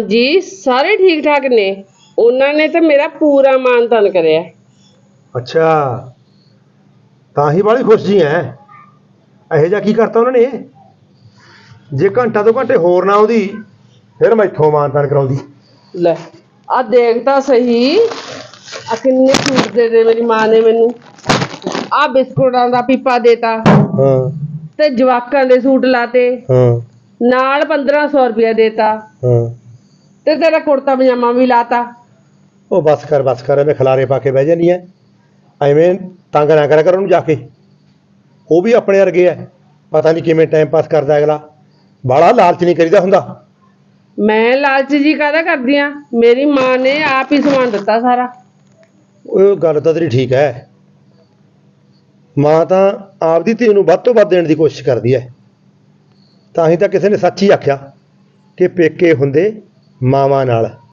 ਜੀ ਸਾਰੇ ਠੀਕ ਠਾਕ ਨੇ। ਉਹਨਾਂ ਨੇ ਤਾਂ ਮੇਰਾ ਪੂਰਾ ਮਾਨਤਾਨ ਕਰਿਆ। ਅੱਛਾ। ਤਾਂ ਹੀ ਵਾਲੀ ਖੁਸ਼ ਜੀ ਐ। ਇਹੋ ਜਿਹਾ ਕੀ ਕਰਤਾ ਉਹਨਾਂ ਨੇ? ਜੇ ਘੰਟਾ ਤੋਂ ਘੰਟੇ ਹੋਰ ਨਾ ਆਉਂਦੀ ਫਿਰ ਮੈਥੋਂ ਮਾਨਤਾਨ ਕਰਾਉਂਦੀ। ਲੈ ਆ ਦੇਖ ਤਾਂ ਸਹੀ। ਆ ਕਿੰਨੇ ਸੂਟ ਦੇ ਦੇ ਮੇਰੀ ਮਾਂ ਨੇ ਮੈਨੂੰ। ਆ ਬਿਸਕੁਟਾਂ ਦਾ ਪੀਪਾ ਦੇਤਾ। ਹਾਂ। ਤੇ ਜਵਾਕਾਂ ਦੇ ਸੂਟ ਲਾਤੇ। ਹਾਂ। ਨਾਲ 1500 ਰੁਪਇਆ ਦੇਤਾ। ਹਾਂ। ਤੇ ਤੇਰਾ ਕੁੜਤਾ ਪਜਾਮਾ ਵੀ ਲਾਤਾ। ਉਹ ਬਸ ਕਰ ਬਸ ਕਰ ਐਵੇਂ ਖਲਾਰੇ ਪਾ ਕੇ ਬਹਿ ਜਾਨੀ ਐ। ਐਵੇਂ ਤੰਗ ਨਾ ਕਰਿਆ ਕਰ ਉਹਨੂੰ ਜਾ ਕੇ। ਉਹ ਵੀ ਆਪਣੇ ਵਰਗੇ ਐ। ਪਤਾ ਨਹੀਂ ਕਿਵੇਂ ਟਾਈਮ ਪਾਸ ਕਰਦਾ ਅਗਲਾ। ਬਾਹਲਾ ਲਾਲਚ ਨਹੀਂ ਕਰੀਦਾ ਹੁੰਦਾ। ਮੈਂ ਲਾਲਚ ਜੀ ਕਾਹਦਾ ਕਰਦੀ ਆ? ਮੇਰੀ ਮਾਂ ਨੇ ਆਪ ਹੀ ਸਮਾਨ ਦਿੱਤਾ ਸਾਰਾ। ਉਹ ਗੱਲ ਤਾਂ ਤੇਰੀ ਠੀਕ ਹੈ ਮਾਂ ਤਾਂ ਆਪਦੀ ਧੀ ਨੂੰ ਵੱਧ ਤੋਂ ਵੱਧ ਦੇਣ ਦੀ ਕੋਸ਼ਿਸ਼ ਕਰਦੀ ਹੈ ਤਾਂ ਹੀ ਤਾਂ ਕਿਸੇ ਨੇ ਸੱਚ ਹੀ ਆਖਿਆ ਕਿ ਪੇਕੇ ਹੁੰਦੇ ਮਾਵਾਂ ਨਾਲ।